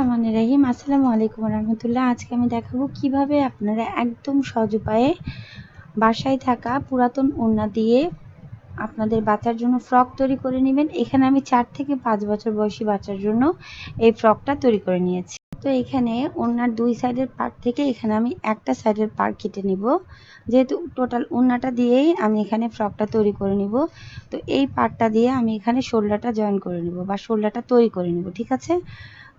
রহমান রাহিম। আসসালামু আলাইকুম রহমতুল্লাহ। আজকে আমি দেখাবো কীভাবে আপনারা একদম সহজ উপায়ে বাসায় থাকা পুরাতন ওড়না দিয়ে আপনাদের বাচ্চার জন্য ফ্রক তৈরি করে নেবেন। এখানে আমি চার থেকে পাঁচ বছর বয়সী বাচ্চার জন্য এই ফ্রকটা তৈরি করে নিয়েছি। তো এখানে ওড়নার দুই সাইডের পার্ট থেকে এখানে আমি একটা সাইডের পার্ট কেটে নিব। যেহেতু টোটাল ওড়নাটা দিয়েই আমি এখানে ফ্রকটা তৈরি করে নিব। তো এই পার্টটা দিয়ে আমি এখানে শোল্ডারটা জয়েন করে নিব বা শোল্ডারটা তৈরি করে নিব, ঠিক আছে?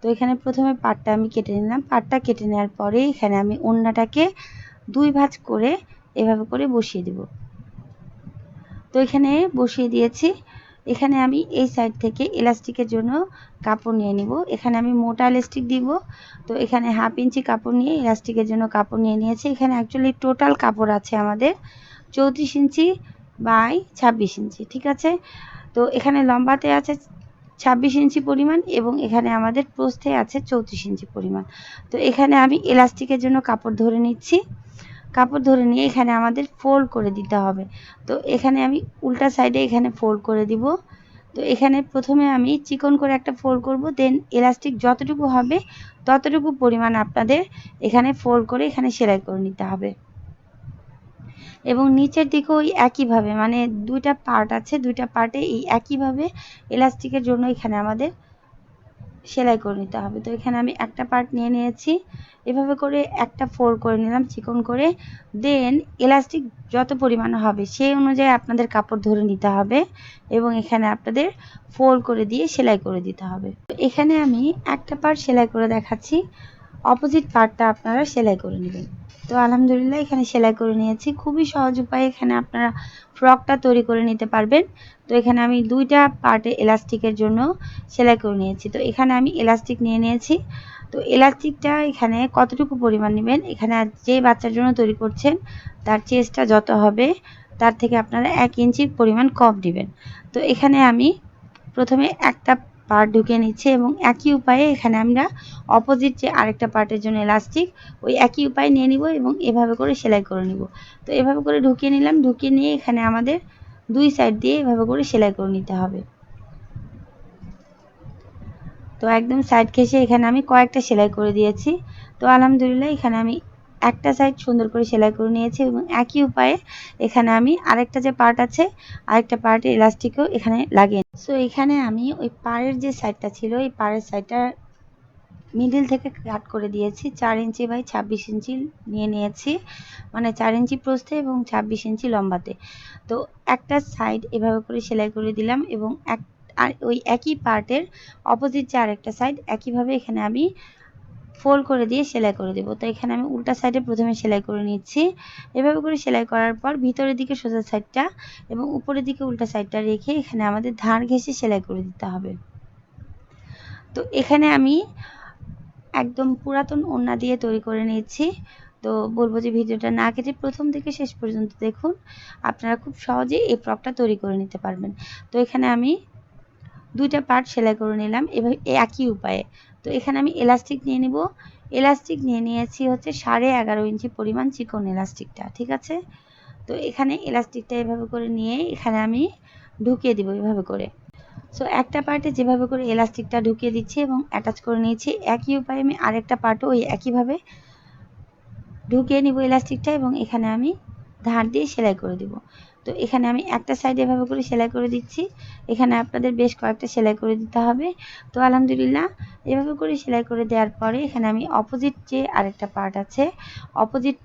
তো এখানে প্রথমে পাটটা আমি কেটে নিলাম। পাটটা কেটে নেওয়ার পরে এখানে আমি ওড়নাটাকে দুই ভাঁজ করে এভাবে করে বসিয়ে দেব। তো এখানে বসিয়ে দিয়েছি। এখানে আমি এই সাইড থেকে এলাস্টিকের জন্য কাপড় নিয়ে নিব। এখানে আমি মোটা এলাস্টিক দিব। তো এখানে হাফ ইঞ্চি কাপড় নিয়ে এলাস্টিকের জন্য কাপড় নিয়ে নিয়েছি। এখানে অ্যাকচুয়ালি টোটাল কাপড় আছে আমাদের চৌত্রিশ ইঞ্চি বাই ছাব্বিশ ইঞ্চি ঠিক আছে? তো এখানে লম্বাতে আছে ছাব্বিশ ইঞ্চি পরিমাণ এবং এখানে আমাদের প্রস্থে আছে চৌত্রিশ ইঞ্চি পরিমাণ। তো এখানে আমি এলাস্টিকের জন্য কাপড় ধরে নিচ্ছি। কাপড় ধরে নিয়ে এখানে আমাদের ফোল্ড করে দিতে হবে। তো এখানে আমি উল্টা সাইডে এখানে ফোল্ড করে দিব। তো এখানে প্রথমে আমি চিকন করে একটা ফোল্ড করব দেন এলাস্টিক যতটুকু হবে ততটুকু পরিমাণ আপনাদের এখানে ফোল্ড করে এখানে সেলাই করে নিতে হবে। এবং নিচের দিকেও ওই একইভাবে মানে দুইটা পার্ট আছে, দুইটা পার্টে এই একইভাবে এলাস্টিকের জন্য এখানে আমাদের সেলাই করে নিতে হবে। তো এখানে আমি একটা পার্ট নিয়ে নিয়েছি, এভাবে করে একটা ফোল্ড করে নিলাম, চিকন করে। দেন এলাস্টিক যত পরিমাণ হবে সেই অনুযায়ী আপনাদের কাপড় ধরে নিতে হবে এবং এখানে আপনাদের ফোল্ড করে দিয়ে সেলাই করে দিতে হবে। তো এখানে আমি একটা পার্ট সেলাই করে দেখাচ্ছি অপোজিট পার্টটা আপনারা সেলাই করে নেবেন। তো আলহামদুলিল্লাহ এখানে সেলাই করে নিয়েছি। খুবই সহজ উপায়ে এখানে আপনারা ফ্রকটা তৈরি করে নিতে পারবেন। তো এখানে আমি দুইটা পার্টে এলাস্টিকের জন্য সেলাই করে নিয়েছি। তো এখানে আমি এলাস্টিক নিয়ে নিয়েছি। তো এলাস্টিকটা এখানে কতটুকু পরিমাণ নেবেন? এখানে যে বাচ্চার জন্য তৈরি করছেন, তার চেস্টটা যত হবে, তার থেকে আপনারা এক ইঞ্চির পরিমাণ কম নেবেন। তো এখানে আমি প্রথমে একটা পার্ট ঢুকে নিচ্ছে এবং একই উপায়ে এখানে আমরা অপোজিট যে আরেকটা পার্টের জন্য এলাস্টিক ওই একই উপায়ে নিয়ে নিব এবং এভাবে করে সেলাই করে নিব। তো এভাবে করে ঢুকিয়ে নিলাম, ঢুকিয়ে নিয়ে এখানে আমাদের দুই সাইড দিয়ে এভাবে করে সেলাই করে নিতে হবে। তো একদম সাইড ঘেসে এখানে আমি কয়েকটা সেলাই করে দিয়েছি। তো আলহামদুলিল্লাহ এখানে আমি একটা সাইড সুন্দর করে সেলাই করে নিয়েছি এবং একই উপায়ে এখানে আমি আরেকটা যে পার্ট আছে, আরেকটা পার্টে ইলাস্টিকও এখানে লাগিয়ে সো এখানে আমি ওই পাড়ের যে সাইডটা ছিল ওই পাড়ের সাইডটা মিডিল থেকে কাট করে দিয়েছি। চার ইঞ্চি বাই ছাব্বিশ ইঞ্চি নিয়ে নিয়েছি মানে চার ইঞ্চি প্রস্থে এবং ছাব্বিশ ইঞ্চি লম্বাতে। তো, একটা সাইড এভাবে করে সেলাই করে দিলাম এবং এক, আর ওই একই পার্টের অপোজিট যে আরেকটা সাইড একইভাবে এখানে আমি ফোল্ড করে দিয়ে সেলাই করে দেবো। তো এখানে আমি উল্টা সাইডে প্রথমে সেলাই করে নিচ্ছি। এভাবে করে সেলাই করার পর ভিতরের দিকে সোজা সাইডটা এবং উপরের দিকে উল্টা সাইডটা রেখে এখানে আমাদের ধার ঘেঁষে সেলাই করে দিতে হবে। তো এখানে আমি একদম পুরাতন ওড়না দিয়ে তৈরি করে নিচ্ছি তো বলব যে ভিডিওটা না কেটে প্রথম থেকে শেষ পর্যন্ত দেখুন। আপনারা খুব সহজেই এই ফ্রকটা তৈরি করে নিতে পারবেন। তো এখানে আমি দুইটা পার্ট সেলাই করে নিলাম। এবার একই উপায়ে। তো এখানে আমি এলাস্টিক নিয়ে নিব। এলাস্টিক নিয়ে নিয়েছি হচ্ছে সাড়ে এগারো ইঞ্চি পরিমাণ চিকন এলাস্টিকটা ঠিক আছে? তো এখানে এলাস্টিকটা এভাবে করে নিয়ে এখানে আমি ঢুকিয়ে দিব এভাবে করে। সো একটা পার্টে যেভাবে করে এলাস্টিকটা ঢুকিয়ে দিচ্ছি এবং অ্যাটাচ করে নিয়েছি, একই উপায়ে আমি আরেকটা পার্টও ওই একইভাবে ঢুকিয়ে নিব এলাস্টিকটা এবং এখানে আমি ধার দিয়ে সেলাই করে দিব। তো এখানে আমি একটা সাইড এভাবে করে সেলাই করে দিচ্ছি। এখানে আপনাদের বেশ কয়েকটা সেলাই করে দিতে হবে। তো আলহামদুলিল্লাহ, এভাবে করে সেলাই করে দেওয়ার পরে এখানে আমি অপোজিট যে আরেকটা পার্ট আছে অপোজিট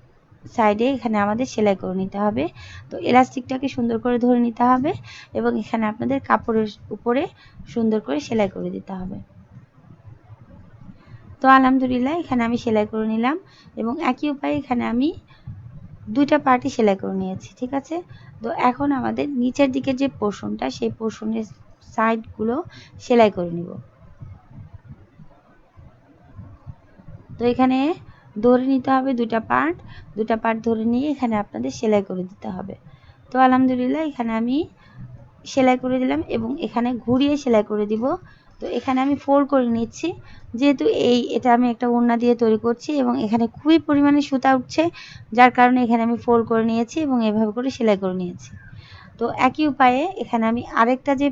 সাইডে এখানে আমাদের সেলাই করে নিতে হবে। তো এলাস্টিকটাকে সুন্দর করে ধরে নিতে হবে এবং এখানে আপনাদের কাপড়ের উপরে সুন্দর করে সেলাই করে দিতে হবে। তো আলহামদুলিল্লাহ, এখানে আমি সেলাই করে নিলাম এবং একই উপায়ে এখানে আমি দুইটা পার্টি সেলাই করে নিয়েছি, ঠিক আছে? তো এখন আমাদের নিচের দিকের যে পোর্শনটা সেই পোর্শনের সাইডগুলো সেলাই করে নিব। তো এখানে ধরে নিতে হবে দুটা পার্ট দুটা পার্ট ধরে নিয়ে এখানে আপনাদের সেলাই করে দিতে হবে। তো আলহামদুলিল্লাহ, এখানে আমি সেলাই করে দিলাম এবং এখানে ঘুরিয়ে সেলাই করে দিব তো এখানে আমি ফোল্ড করে নিচ্ছি। যেহেতু এই, এটা আমি একটা ওড়না দিয়ে তৈরি করছি এবং এখানে খুবই পরিমাণে সুতা উঠছে, যার কারণে এখানে আমি ফোল্ড করে নিয়েছি এবং এভাবে করে সেলাই করে নিয়েছি। তো একই উপায়ে এখানে আমি আরেকটা যে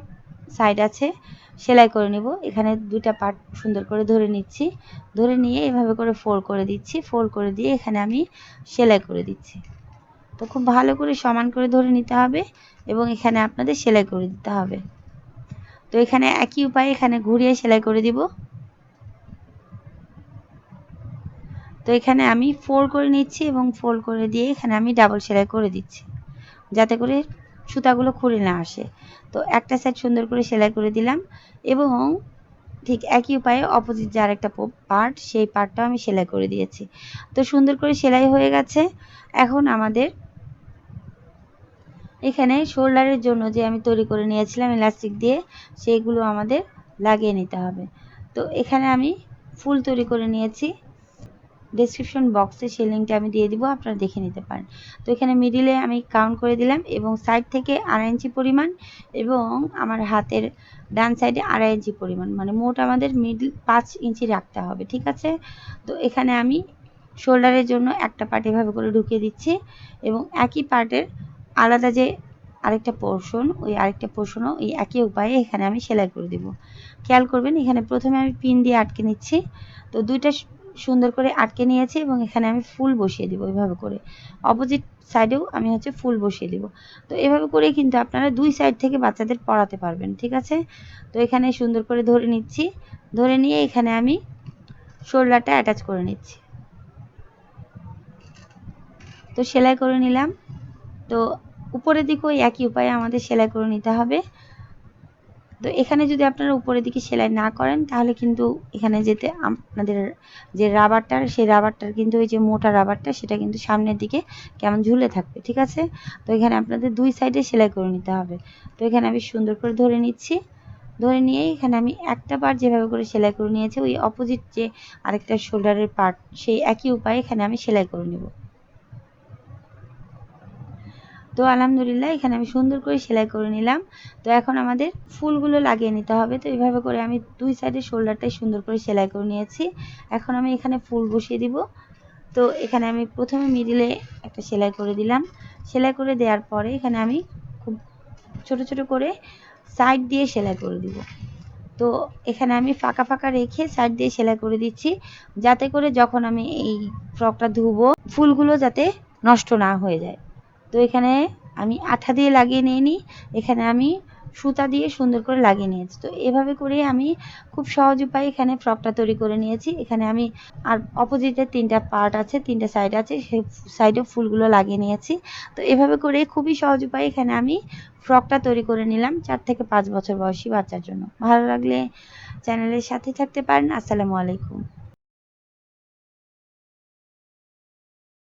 সাইড আছে, সেলাই করে নিব। এখানে দুইটা পার্ট সুন্দর করে ধরে নিচ্ছি। ধরে নিয়ে এভাবে করে ফোল্ড করে দিচ্ছি। ফোল্ড করে দিয়ে এখানে আমি সেলাই করে দিচ্ছি। তো খুব ভালো করে সমান করে ধরে নিতে হবে এবং এখানে আপনাদের সেলাই করে দিতে হবে। তো এখানে একই উপায়ে এখানে ঘুরিয়ে সেলাই করে দিব। তো এখানে আমি ফোল্ড করে নিচ্ছি এবং ফোল্ড করে দিয়ে এখানে আমি ডাবল সেলাই করে দিচ্ছি, যাতে করে সুতাগুলো খুলে না আসে। তো একটা সাইড সুন্দর করে সেলাই করে দিলাম এবং ঠিক একই উপায়ে অপোজিট যার একটা পার্ট সেই পার্টটাও আমি সেলাই করে দিয়েছি। তো সুন্দর করে সেলাই হয়ে গেছে। এখন আমাদের এখানে শোল্ডারের জন্য যে আমি তৈরি করে নিয়েছিলাম ইলাস্টিক দিয়ে, সেইগুলো আমাদের লাগিয়ে নিতে হবে। তো এখানে আমি ফুল তৈরি করে নিয়েছি। ডেসক্রিপশন বক্সে সেই লিঙ্কটা আমি দিয়ে দিব, আপনারা দেখে নিতে পারেন। তো এখানে মিডিলে আমি কাউন্ট করে দিলাম এবং সাইড থেকে আড়াই ইঞ্চি পরিমাণ এবং আমার হাতের ডান সাইডে আড়াই ইঞ্চি পরিমাণ মানে মোট আমাদের মিডল পাঁচ ইঞ্চি রাখতে হবে, ঠিক আছে? তো এখানে আমি শোল্ডারের জন্য একটা পার্ট এভাবে করে ঢুকিয়ে দিচ্ছি এবং একই পার্টের আলাদা যে আরেকটা পোর্শন ওই আরেকটা পোর্শনও ওই একই উপায়ে এখানে আমি সেলাই করে দিব। খেয়াল করবেন, এখানে প্রথমে আমি পিন দিয়ে আটকে নিচ্ছি। তো দুইটা সুন্দর করে আটকে নিয়েছি এবং এখানে আমি ফুল বসিয়ে দিব এভাবে করে। অপোজিট সাইডেও আমি হচ্ছে ফুল বসিয়ে দিব। তো এভাবে করে কিন্তু আপনারা দুই সাইড থেকে বাচ্চাদের পড়াতে পারবেন, ঠিক আছে? তো এখানে সুন্দর করে ধরে নিচ্ছি। ধরে নিয়ে এখানে আমি শোল্ডারটা অ্যাটাচ করে নিচ্ছি। তো সেলাই করে নিলাম। তো উপরের দিকেও একই উপায়ে আমাদের সেলাই করে নিতে হবে। তো এখানে যদি আপনারা উপরের দিকে সেলাই না করেন, তাহলে কিন্তু এখানে যেতে আপনাদের যে রাবারটার, সেই রাবারটার কিন্তু ওই যে মোটা রাবারটা, সেটা কিন্তু সামনের দিকে কেমন ঝুলে থাকবে, ঠিক আছে? তো এখানে আপনাদের দুই সাইডে সেলাই করে নিতে হবে। তো এখানে আমি সুন্দর করে ধরে নিচ্ছি। ধরে নিয়ে এখানে আমি একটা পার্ট যেভাবে করে সেলাই করে নিয়েছি, ওই অপোজিট যে আরেকটা শোল্ডারের পার্ট সেই একই উপায়ে এখানে আমি সেলাই করে নেব। তো আলহামদুলিল্লাহ, এখানে আমি সুন্দর করে সেলাই করে নিলাম। তো এখন আমাদের ফুলগুলো লাগিয়ে নিতে হবে। তো এইভাবে করে আমি দুই সাইডে শোল্ডারটাই সুন্দর করে সেলাই করে নিয়েছি। এখন আমি এখানে ফুল বসিয়ে দিব। তো এখানে আমি প্রথমে মিডিলে একটা সেলাই করে দিলাম। সেলাই করে দেওয়ার পরে এখানে আমি খুব ছোট ছোট করে সাইড দিয়ে সেলাই করে দিব। তো এখানে আমি ফাঁকা ফাঁকা রেখে সাইড দিয়ে সেলাই করে দিচ্ছি। যাতে করে যখন আমি এই ফ্রকটা ধুবো, ফুলগুলো যাতে নষ্ট না হয়ে যায়। তো এখানে আমি আঠা দিয়ে লাগিয়ে নিয়ে নিই। এখানে আমি সুতা দিয়ে সুন্দর করে লাগিয়ে নিয়েছি। তো এভাবে করে আমি খুব সহজ উপায়ে এখানে ফ্রকটা তৈরি করে নিয়েছি। এখানে আমি আর অপোজিটে তিনটা পার্ট আছে, তিনটা সাইড আছে, সেই সাইডে ফুলগুলো লাগিয়ে নিয়েছি। তো এভাবে করে খুবই সহজ উপায়ে এখানে আমি ফ্রকটা তৈরি করে নিলাম চার থেকে পাঁচ বছর বয়সী বাচ্চার জন্য। ভালো লাগলে চ্যানেলের সাথে থাকতে পারেন। আসসালামু আলাইকুম।